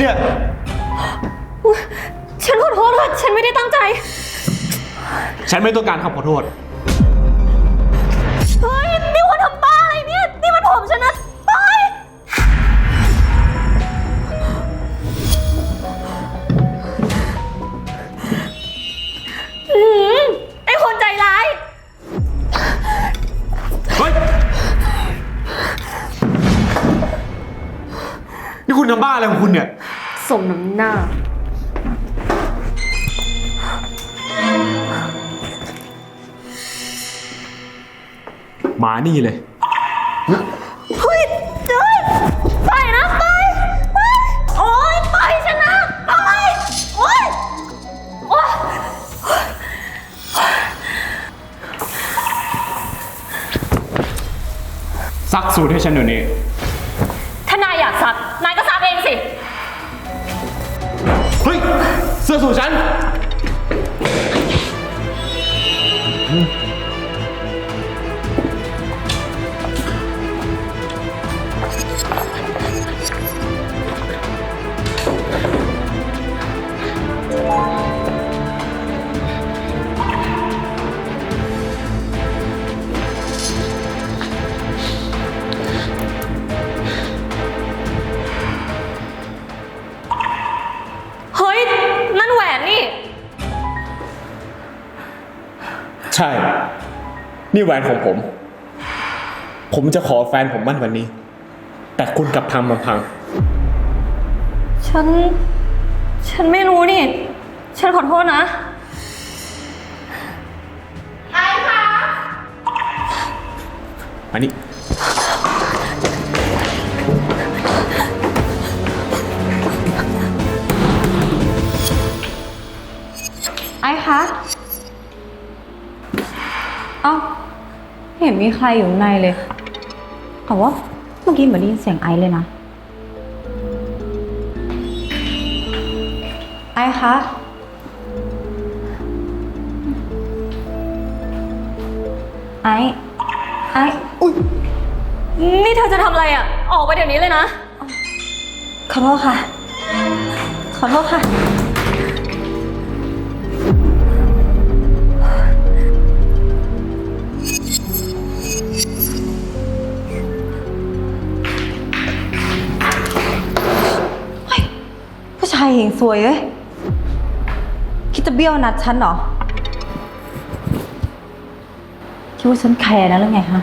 เนี่ยฉันขอโทษค่ะ ฉันไม่ได้ตั้งใจ ฉันไม่ต้องการคำขอโทษ เฮ้ย นี่คุณทำบ้าอะไรเนี่ย นี่มันผมฉันนะไปอื้อหือไอ้คนใจร้าย เฮ้ย นี่คุณทำบ้าอะไรของคุณเนี่ย สมน้ำหน้าหมานี่เลย เฮ้ยเฮ้ยไปนะไปไปโอ๊ยไปฉันนะไปโอ๊ยโอ๊ยซักสูตรให้ฉันเดี๋ยวนี้ เสื้อ ใช่ นี่แหวนของผม ผมจะขอแฟนผมมั่นวันนี้ แต่คุณกลับทำลำพัง ฉัน ฉันไม่รู้นี่ ฉันขอโทษนะอันนี้ ไอ้คะ เอ้าไม่เห็นมีใครอยู่ในเลย แต่ว่าเมื่อกี้เหมือนได้ยินเสียงไอซ์เลยนะ ไอซ์คะ ไอซ์ไอซ์อุ้ยนี่เธอจะทำอะไรอะ ออกไปเดี๋ยวนี้เลยนะ ขอโทษค่ะ ขอโทษค่ะ ผู้ชายเห็นสวยเว้ย คิดจะเบี้ยวนัดฉันเหรอ คิดว่าฉันแคร์นะหรือไงฮะ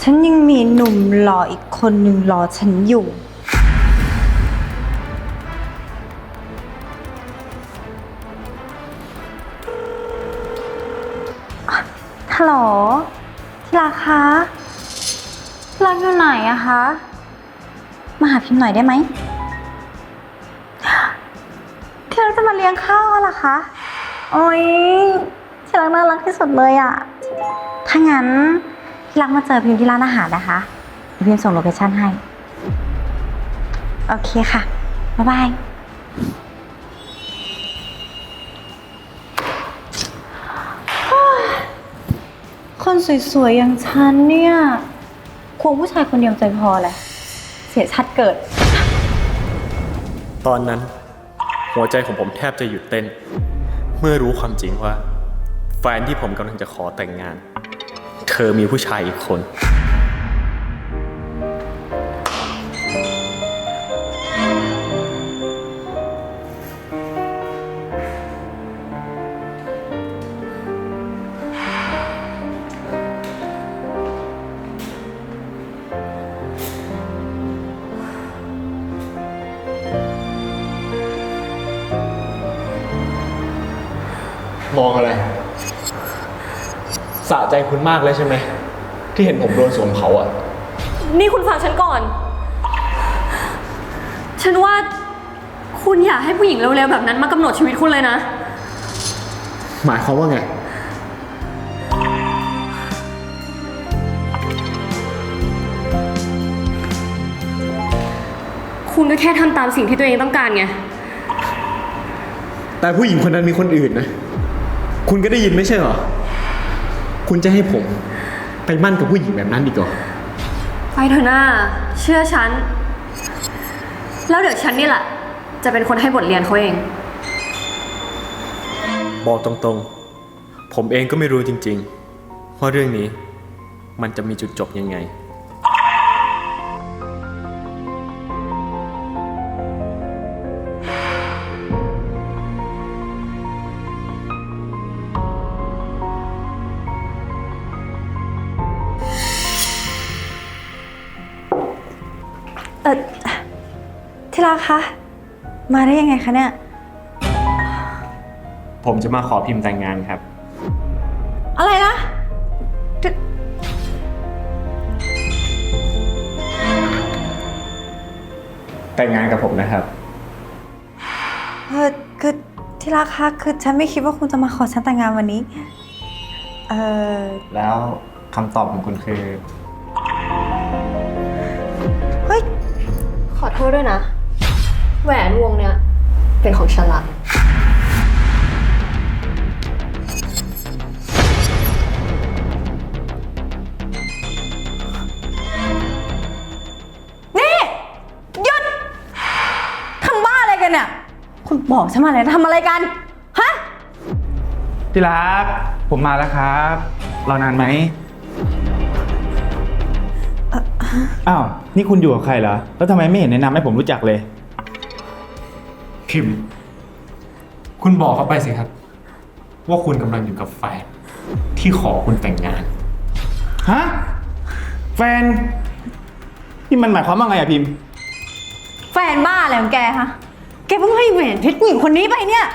ฉันยังมีหนุ่มหล่ออีกคนหนึ่งรอฉันอยู่ ฮัลโหลที่รักคะที่รักอยู่ไหนอะคะ มาหาพิมพ์หน่อยได้ไหมที่รักจะมาเลี้ยงข้าวเหรอคะ โอ้ยที่รักน่ารักที่สุดเลยอะถ้างั้นที่รักมาเจอพิมพ์ที่ร้านอาหารนะคะเดี๋ยวพิมพ์ส่งโลเคชั่นให้ โอเคค่ะ บ๊ายบาย คนสวยๆอย่างฉันเนี่ยควงผู้ชายคนเดียวใจพอแหละ เสียชัดเกิด ตอนนั้น หัวใจของผมแทบจะหยุดเต้น เมื่อรู้ความจริงว่า แฟนที่ผมกำลังจะขอแต่งงาน เธอมีผู้ชายอีกคน ใจคุณมากเลยใช่ไหม ที่เห็นผมโดนสวมเขาอะนี่คุณฟังฉันก่อน ฉันว่าคุณอย่าให้ผู้หญิงเร็วๆแบบนั้นมากำหนดชีวิตคุณเลยนะ หมายความว่าไง คุณก็แค่ทำตามสิ่งที่ตัวเองต้องการไง แต่ผู้หญิงคนนั้นมีคนอื่นนะ คุณก็ได้ยินไม่ใช่เหรอ คุณจะให้ผมไปมั่นกับผู้หญิงแบบนั้นดีกว่าไปเถอะหน้า เชื่อฉัน แล้วเดี๋ยวฉันนี่แหละ จะเป็นคนให้บทเรียนเขาเอง บอกตรงๆ ผมเองก็ไม่รู้จริงๆว่าเรื่องนี้มันจะมีจุดจบยังไง รักคะ มาได้ยังไงคะเนี่ย ผมจะมาขอพิมพ์แต่งงานครับ อะไรนะที่แต่งงานกับผมนะครับ เออคือที่รักคะคือฉันไม่คิดว่าคุณจะมาขอฉันแต่งงานวันนี้ เออแล้วคำตอบของคุณคือ เฮ้ย ขอโทษด้วยนะ แหวนวงเนี้ยเป็นของฉันละนี่หยุดทำบ้าอะไรกันเนี่ยคุณบอกฉันมาเลยทำอะไรกัน ฮะ ที่รัก ผมมาแล้วครับ รอนานไหมอ้าว นี่คุณอยู่กับใครเหรอ แล้วทำไมไม่เห็นแนะนำให้ผมรู้จักเลย พิมพ์ คุณบอกเขาไปสิครับ ว่าคุณกำลังอยู่กับแฟนที่ขอคุณแต่งงาน ฮะ แฟน นี่มันหมายความว่าไงอะพิมพ์ แฟนบ้าอะไรของแกฮะ แกเพิ่งให้แหวนเพชรผู้หญิงคนนี้ไปเนี่ย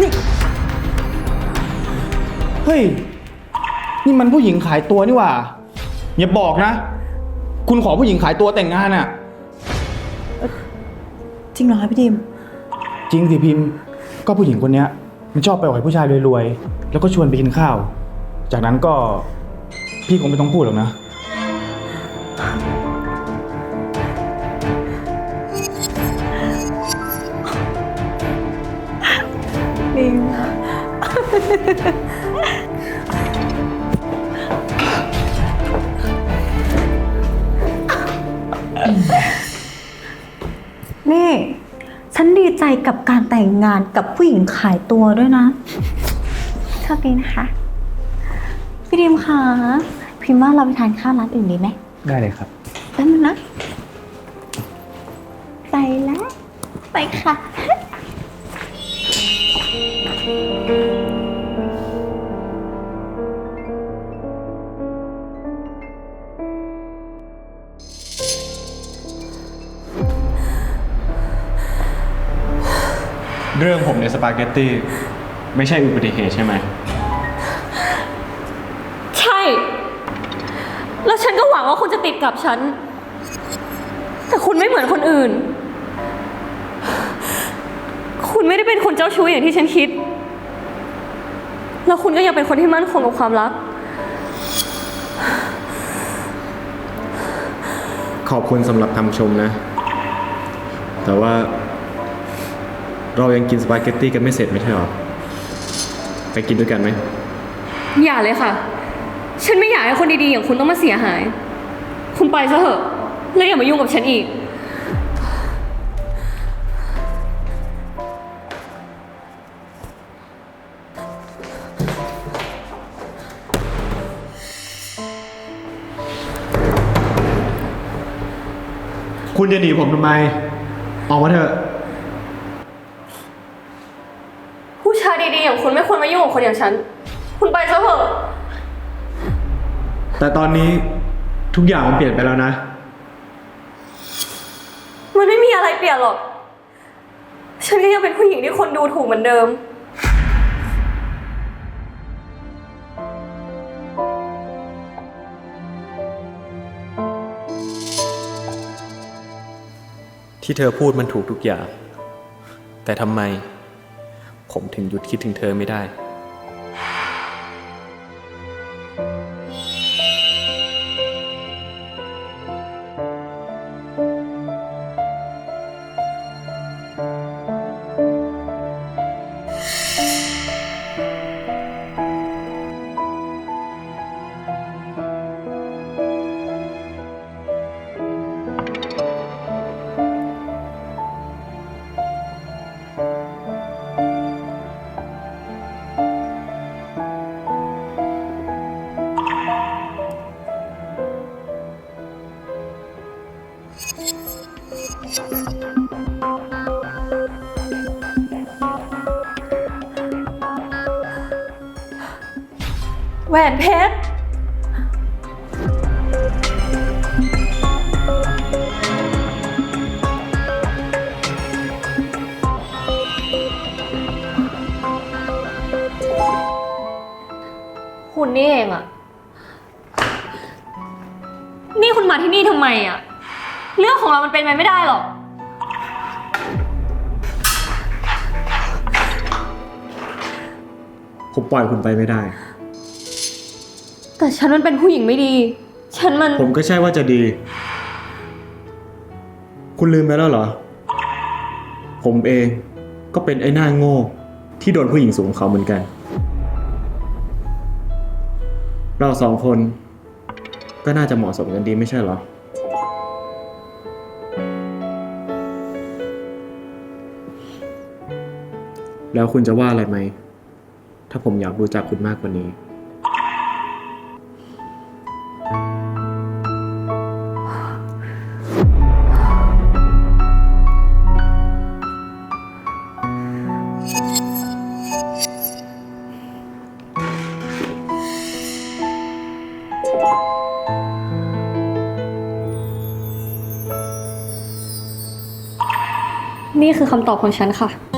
นี่เฮ้ย นี่มันผู้หญิงขายตัวนี่หว่า อย่าบอกนะ คุณขอผู้หญิงขายตัวแต่งงานอะ จริงเหรอคะพี่ดิม จริงสิพิมพ์ ก็ผู้หญิงคนเนี้ยมันชอบไปอ่อยผู้ชายรวยๆ แล้วก็ชวนไปกินข้าว จากนั้นก็พี่คงไม่ต้องพูดหรอกนะดิมนี่ กับการแต่งงานกับผู้หญิงขายตัวด้วยนะโชคดีนะคะ พี่ดิมคะพิมพ์ว่าเราไปทานข้าวร้านอื่นดีไหมได้เลยครับ แป๊บนึงนะ ไปแล้ว ไปค่ะ เรื่องผมในสปาเกตตี้ไม่ใช่อุบัติเหตุใช่ไหม ใช่ แล้วฉันก็หวังว่าคุณจะติดกับฉัน แต่คุณไม่เหมือนคนอื่น คุณไม่ได้เป็นคนเจ้าชู้อย่างที่ฉันคิด แล้วคุณก็ยังเป็นคนที่มั่นคงกับความรัก ขอบคุณสำหรับคำชมนะ แต่ว่า เรายังกินสปาเกตตี้กันไม่เสร็จไม่ใช่หรอ ไปกินด้วยกันไหม อย่าเลยค่ะ ฉันไม่อยากให้คนดีๆ อย่างคุณต้องมาเสียหาย คุณไปซะเถอะ แล้วอย่ามายุ่งกับฉันอีก คุณจะหนีผมทำไม ออกมาเถอะ ผู้ชายดีๆ อ ย่างคุณไม่ควรมายุ่งกับคนอย่างฉัน คุณไปซะเถอะ แต่ตอนนี้ทุกอย่างมันเปลี่ยนไปแล้วนะ มันไม่มีอะไรเปลี่ยนหรอก ฉันก็ยังเป็นผู้หญิงที่คนดูถูกเหมือนเดิม ที่เธอพูดมันถูกทุกอย่าง แต่ทำไม ผมถึงหยุดคิดถึงเธอไม่ได้ แหวนเพชร คุณนี่เองอะนี่คุณมาที่นี่ทำไมอะเรื่องของเรามันเป็นไปไม่ได้หรอก ผมปล่อยคุณไปไม่ได้ แต่ฉันมันเป็นผู้หญิงไม่ดี ฉันมัน ผมก็ใช่ว่าจะดี คุณลืมไปแล้วเหรอ ผมเองก็เป็นไอ้หน้าโง่ ที่โดนผู้หญิงสูงเขาเหมือนกัน เราสองคน ก็น่าจะเหมาะสมกันดีไม่ใช่เหรอ แล้วคุณจะว่าอะไรไหม ถ้าผมอยากรู้จักคุณมากกว่านี้ คำตอบของฉันค่ะ